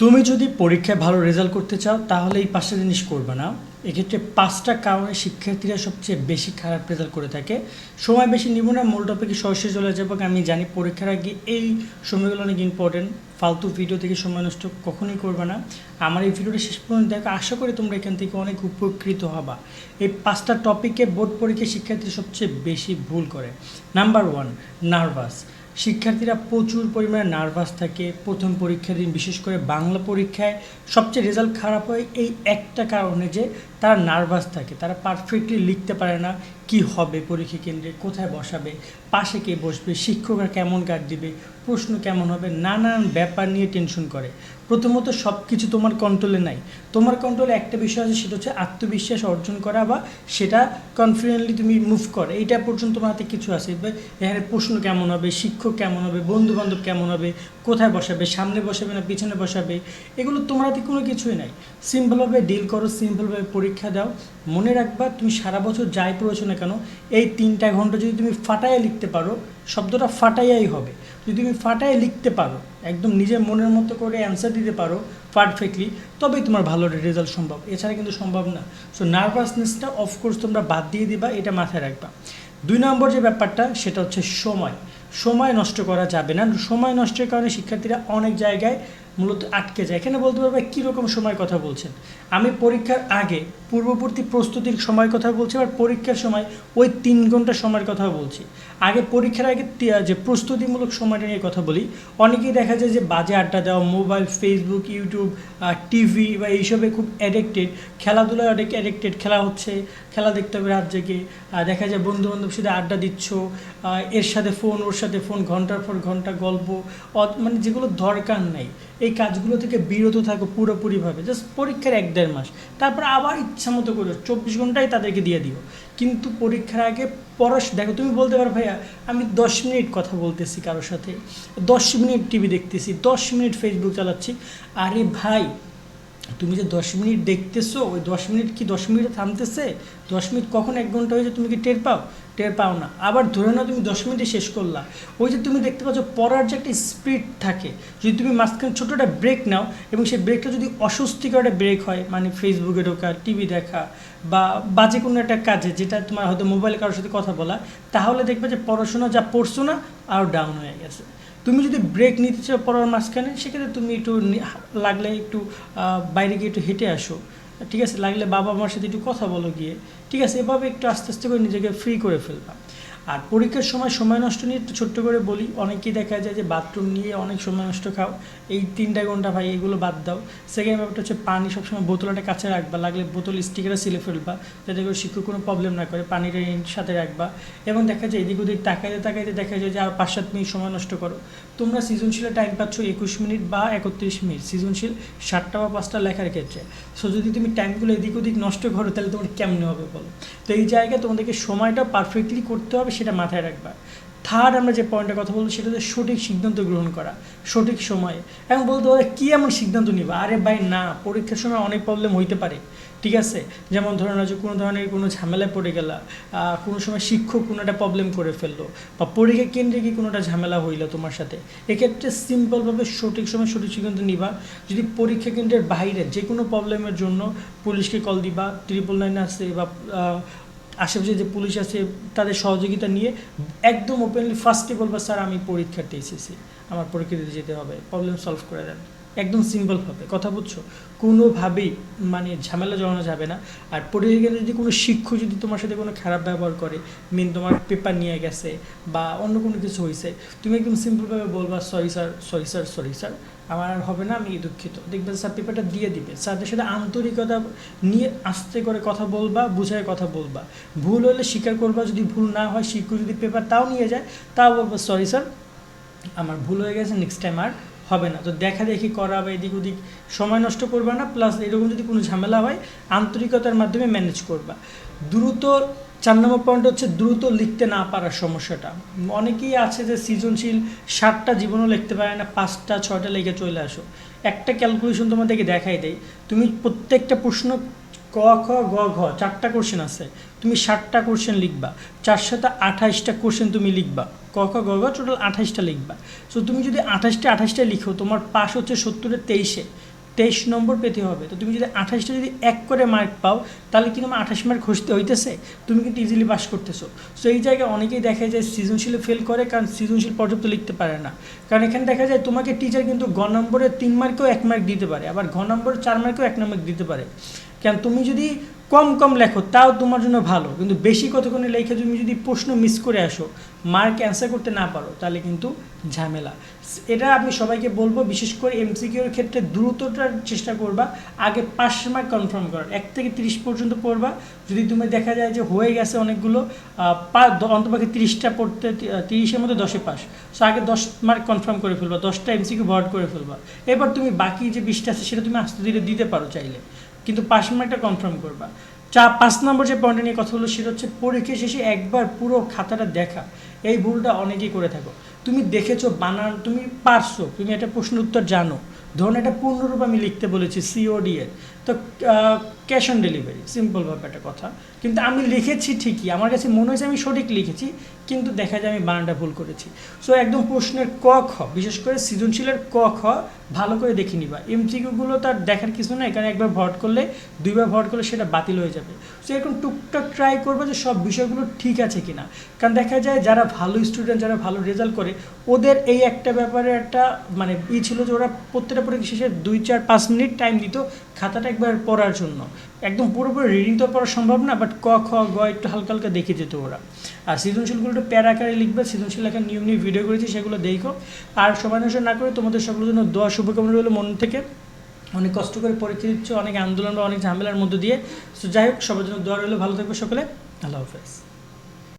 তুমি যদি পরীক্ষায় ভালো রেজাল্ট করতে চাও, তাহলে এই পাঁচটা জিনিস করবে না। এক্ষেত্রে পাঁচটা কারণে শিক্ষার্থীরা সবচেয়ে বেশি খারাপ রেজাল্ট করে থাকে। সময় বেশি নিব না, মূল টপিকে সরাসরি চলে যাব। আমি জানি পরীক্ষার আগে এই সময়গুলো অনেক ইম্পর্টেন্ট ফালতু ভিডিও থেকে সময় নষ্ট কখনোই করবে না। আমার এই ভিডিওটা শেষ পর্যন্ত দেখো। আশা করি তোমরা এখান থেকে অনেক উপকৃত হবা। এই পাঁচটা টপিকে বোর্ড পরীক্ষায় শিক্ষার্থী সবচেয়ে বেশি ভুল করে। নাম্বার ওয়ান নার্ভাস শিক্ষার্থীরা প্রচুর পরিমাণে নার্ভাস থাকে। প্রথম পরীক্ষার দিন বিশেষ করে বাংলা পরীক্ষায় সবচেয়ে রেজাল্ট খারাপ হয় এই একটা কারণে যে তারা নার্ভাস থাকে। তারা পারফেক্টলি লিখতে পারে না। কি হবে পরীক্ষা কেন্দ্রে, কোথায় বসাবে, পাশে কে বসবে, শিক্ষকরা কেমন গার্ড দিবে, প্রশ্ন কেমন হবে, নানান ব্যাপার নিয়ে টেনশন করে। প্রথমত সব কিছু তোমার কন্ট্রোলে নাই। তোমার কন্ট্রোলে একটা বিষয় আছে, সেটা হচ্ছে আত্মবিশ্বাস অর্জন করা বা সেটা কনফিডেন্টলি তুমি মুভ করে। এইটা পর্যন্ত তোমার হাতে কিছু আছে। এখানে প্রশ্ন কেমন হবে, শিক্ষক কেমন হবে বন্ধু বান্ধব কেমন হবে, কোথায় বসাবে, সামনে বসাবে না পিছনে বসাবে, এগুলো তোমার হাতে কোনো কিছুই নাই। সিম্পলভাবে ডিল করো সিম্পলভাবে পরীক্ষা দাও। মনে রাখবা, তুমি সারা বছর যাই পড়েছো কেন, এই তিনটা ঘণ্টা যদি তুমি ফাটাইয়া লিখতে পারো, শব্দটা ফাটাইয়াই হবে। যদি তুমি ফাটায় লিখতে পারো, একদম নিজের মনের মতো করে অ্যান্সার দিতে পারো পারফেক্টলি তবেই তোমার ভালো রেজাল্ট সম্ভব। এছাড়া কিন্তু সম্ভব না। সো নার্ভাসনেসটা অফকোর্স তোমরা বাদ দিয়ে দিবা, এটা মাথায় রাখবা। দুই নম্বর যে ব্যাপারটা, সেটা হচ্ছে সময়। সময় নষ্ট করা যাবে না। সময় নষ্টের কারণে শিক্ষার্থীরা অনেক জায়গায় মূলত আটকে যায়। এখানে বলতে পারবে কীরকম সময় কথা বলছেন। আমি পরীক্ষার আগে পূর্ববর্তী প্রস্তুতির সময় কথা বলছি আর পরীক্ষার সময় ওই তিন ঘণ্টা সময়ের কথা বলছি। আগে পরীক্ষার আগে যে প্রস্তুতিমূলক সময়টা নিয়ে কথা বলি, অনেকেই দেখা যায় যে বাজে আড্ডা দেওয়া, মোবাইল ফেসবুক ইউটিউব টিভি বা এইসবে খুব অ্যাডিক্টেড খেলাধুলায় অনেক অ্যাডিক্টেড খেলা হচ্ছে। খেলা দেখতে হবে রাত জেগে। দেখা যায় বন্ধু বান্ধব সাথে আড্ডা দিচ্ছ এর সাথে ফোন ওর সাথে ফোন ঘণ্টার পর ঘণ্টা গল্প মানে যেগুলো দরকার নেই। এই কাজগুলো থেকে বিরত থাকো পুরোপুরিভাবে জাস্ট পরীক্ষার এক দেড় মাস। তারপর আবার ইচ্ছা মতো করো, চব্বিশ ঘন্টাই তাদেরকে দিয়ে দিও। কিন্তু পরীক্ষার আগে পরশ, দেখো তুমি বলতে পারো ভাইয়া, আমি দশ মিনিট কথা বলতেছি কারোর সাথে। দশ মিনিট টিভি দেখতেছি, দশ মিনিট ফেসবুক চালাচ্ছি। আরে ভাই, তুমি যে দশ মিনিট দেখতেছো, ওই দশ মিনিট কি দশ মিনিটে থামতেছে? দশ মিনিট কখন এক ঘণ্টা হয়েছে তুমি কি টের পাও? টের পাও না। আবার ধরে নাও তুমি দশ মিনিটে শেষ করলা। ওই যে তুমি দেখতে পাচ্ছ পড়ার যে একটা স্পিড থাকে, যদি তুমি মাঝখানে ছোটো একটা ব্রেক নাও এবং সেই ব্রেকটা যদি অস্বস্তিকর একটা ব্রেক হয় মানে ফেসবুকে ঢোকা টিভি দেখা বা বাজে কোনো একটা কাজে যেটা তোমার হয়তো মোবাইলে কারোর সাথে কথা বলা, তাহলে দেখবে যে পড়াশোনা যা পড়ছো না আরও ডাউন হয়ে গেছে। তুমি যদি ব্রেক নিতে চাও পড়ার মাঝখানে, সেক্ষেত্রে তুমি একটু লাগলে একটু বাইরে গিয়ে একটু হেঁটে আসো। ঠিক আছে, লাগলে বাবা মার সাথে একটু কথা বলো গিয়ে। ঠিক আছে, এভাবে একটু আস্তে আস্তে করে নিজেকে ফ্রি করে ফেলবা আর পরীক্ষার সময় সময় নষ্ট নিয়ে একটু ছোট্ট করে বলি, অনেকেই দেখা যায় যে বাথরুম নিয়ে অনেক সময় নষ্ট খাও, এই তিনটা ঘণ্টা ভাই এগুলো বাদ দাও। সেকেন্ড ব্যাপারটা হচ্ছে পানি সবসময় বোতলটা কাছে রাখবা, লাগলে বোতল স্টিকারে সিলে ফেলবা, যাতে করে শিক্ষক কোনো প্রবলেম না করে, পানিটা সাথে রাখবা। এবং দেখা যায় এদিক ওদিক তাকাইতে তাকাইতে দেখা যায় যে আর পাঁচ সাত মিনিট সময় নষ্ট করো। তোমরা সৃজনশীলে টাইম পাচ্ছ একুশ মিনিট বা একত্রিশ মিনিট। সৃজনশীল সাতটা বা পাঁচটা লেখার ক্ষেত্রে। সো যদি তুমি টাইমগুলো এদিক ওদিক নষ্ট করো, তাহলে তোমার কেমনে হবে বলো? তো এই জায়গায় তোমাদেরকে সময়টা পারফেক্টলি করতে হবে সেটা মাথায় রাখবা। থার্ড আমরা যে পয়েন্টের কথা বলব সেটা হচ্ছে সঠিক সিদ্ধান্ত গ্রহণ করা, সঠিক সময়ে। এবং বলতে পারে কী এমন সিদ্ধান্ত নিবা? আরে ভাই, না, পরীক্ষার সময় অনেক প্রবলেম হইতে পারে, ঠিক আছে? যেমন ধরে নাও যে কোনো ধরনের কোনো ঝামেলায় পড়ে গেলা কোনো সময় শিক্ষক কোনো একটা প্রবলেম করে ফেলল, বা পরীক্ষা কেন্দ্রে কি কোনো একটা ঝামেলা হইল তোমার সাথে, এক্ষেত্রে সিম্পলভাবে সঠিক সময় সঠিক সিদ্ধান্ত নিবা। যদি পরীক্ষা কেন্দ্রের বাইরে যে কোনো প্রবলেমের জন্য পুলিশকে কল দিবা ট্রিপল নাইন আছে বা আশেপাশে যে পুলিশ আছে, তাদের সহযোগিতা নিয়ে একদম ওপেনলি ফার্স্টে বলবা, স্যার, আমি পরীক্ষার্থী এসেছি আমার পরীক্ষা দিতে যেতে হবে প্রবলেম সলভ করে দেন। একদম সিম্পল হবে কথা বুঝছ? কোনোভাবেই মানে ঝামেলা জড়ানো যাবে না। আর পরীক্ষা কেন্দ্রে যদি কোনো শিক্ষক যদি তোমার সাথে কোনো খারাপ ব্যবহার করে মিন তোমার পেপার নিয়ে গেছে বা অন্য কোনো কিছু হয়েছে তুমি একদম সিম্পলভাবে বলবা sorry sir sorry sir sorry sir আমার আর হবে না, আমি দুঃখিত। দেখবেন স্যার পেপারটা দিয়ে দিবে। স্যারদের সাথে আন্তরিকতা নিয়ে আস্তে করে কথা বলবা, বুঝায় কথা বলবা। ভুল হলে স্বীকার করবা, যদি ভুল না হয়, শিক্ষক যদি পেপার তাও নিয়ে যায়, তাও বলব সরি স্যার আমার ভুল হয়ে গেছে নেক্সট টাইম আর হবে না। তো দেখা দেখি করা বা এদিক ওদিক সময় নষ্ট করবা না প্লাস এরকম যদি কোনো ঝামেলা হয়, আন্তরিকতার মাধ্যমে ম্যানেজ করবা। দ্রুত চার নম্বর পয়েন্ট হচ্ছে দ্রুত লিখতে না পারার সমস্যাটা। অনেকেই আছে যে সৃজনশীল ষাটটা জীবনও লিখতে পারে না, পাঁচটা, ছয়টা লিখে চলে আসো। একটা ক্যালকুলেশন তোমাদেরকে দেখাই দেয় তুমি প্রত্যেকটা প্রশ্ন ক, খ, গ, ঘ, চারটা কোশ্চেন আছে। তুমি ষাটটা কোশ্চেন লিখবা, চার সাথে আঠাইশটা কোশ্চেন তুমি লিখবা। ক, খ, গ, ঘ টোটাল আঠাইশটা লিখবা। সো তুমি যদি আঠাশটা আঠাশটা লিখো, তোমার পাস হচ্ছে সত্তরের তেইশে। তেইশ নম্বর পেতে হবে। তো তুমি যদি আঠাশটা যদি এক করে মার্ক পাও, তাহলে কি তোমার আঠাশ মার্ক খুঁজতে হইতেছে। তুমি কিন্তু ইজিলি পাস করতেছো। সো এই জায়গায় অনেকেই দেখা যায় সৃজনশীলে ফেল করে কারণ সৃজনশীল পর্যাপ্ত লিখতে পারে না। কারণ এখানে দেখা যায় তোমাকে টিচার কিন্তু গ নম্বরে তিন মার্কেও এক মার্ক দিতে পারে, আবার ঘ নম্বরে চার মার্কেও এক নম্বর দিতে পারে। কারণ তুমি যদি কম কম লেখো, তাও তোমার জন্য ভালো। কিন্তু বেশি কতক্ষণে লেখে তুমি যদি প্রশ্ন মিস করে আসো মার্ক অ্যান্সার করতে না পারো, তাহলে কিন্তু ঝামেলা। এটা আমি সবাইকে বলব, বিশেষ করে এমসিকিউর ক্ষেত্রে দ্রুতটার চেষ্টা করবা, আগে পাঁচ মার্ক কনফার্ম করার এক থেকে তিরিশ পর্যন্ত পড়বা। যদি তুমি দেখা যায় যে হয়ে গেছে অনেকগুলো অন্তপক্ষে তিরিশটা পড়তে তিরিশের মধ্যে দশে পাস। সো আগে দশ মার্ক কনফার্ম করে ফেলবা, দশটা এমসিকিউ ভর্ট করে ফেলবা। এবার তুমি বাকি যে বিশটা আছে, সেটা তুমি আস্তে ধীরে দিতে পারো চাইলে। কিন্তু পাঁচ মার্কটা কনফার্ম করবা। চা পাঁচ নম্বর যে পয়েন্টটা নিয়ে কথা হলো সেটা হচ্ছে পরীক্ষা শেষে একবার পুরো খাতাটা দেখা। এই ভুলটা অনেকেই করে থাকো। তুমি দেখেছ বানান, তুমি পারছ, তুমি একটা প্রশ্ন উত্তর জানো। ধরুন একটা পূর্ণরূপ আমি লিখতে বলেছি সিওডি এর। তো ক্যাশ অন ডেলিভারি সিম্পলভাবে একটা কথা। কিন্তু আমি লিখেছি ঠিকই, আমার কাছে মনে হয়েছে আমি সঠিক লিখেছি। কিন্তু দেখা যায় আমি বানানটা ভুল করেছি। সো একদম প্রশ্নের ক, খ, বিশেষ করে সৃজনশীলের ক, খ ভালো করে দেখে নিবা। এমসিকিউগুলো তার দেখার কিছু না এখানে একবার ভট করলে, দুইবার ভট করলে সেটা বাতিল হয়ে যাবে। সো এখন টুকটাক ট্রাই করবে যে সব বিষয়গুলো ঠিক আছে কিনা। কারণ দেখা যায় যারা ভালো স্টুডেন্ট যারা ভালো রেজাল্ট করে, ওদের এই একটা ব্যাপারে একটা মানে ই ছিল যে ওরা প্রত্যেকটা পরীক্ষা শেষে দুই, চার, পাঁচ মিনিট টাইম দিত খাতাটা একবার পড়ার জন্য। একদম পুরোপুরি রিডিং তো পড়া সম্ভব না বাট ক, খ, গ একটু হালকা হালকা দেখে যেত ওরা। আর সৃজনশীলগুলো একটু প্যার আকারে লিখবে, সৃজনশীল লেখার নিয়ম নিয়ে ভিডিও করেছি, সেগুলো দেখো। আর সবাই নষ্ট না করে তোমাদের সকলের জন্য দোয়া, শুভকামনা রইল মন থেকে। অনেক কষ্ট করে পরীক্ষা দিচ্ছ, অনেক আন্দোলন বা অনেক ঝামেলার মধ্যে দিয়ে। সো যাই হোক, সবার জন্য দোয়া রইল, ভালো থাকবে সকলে। আল্লাহ হাফেজ।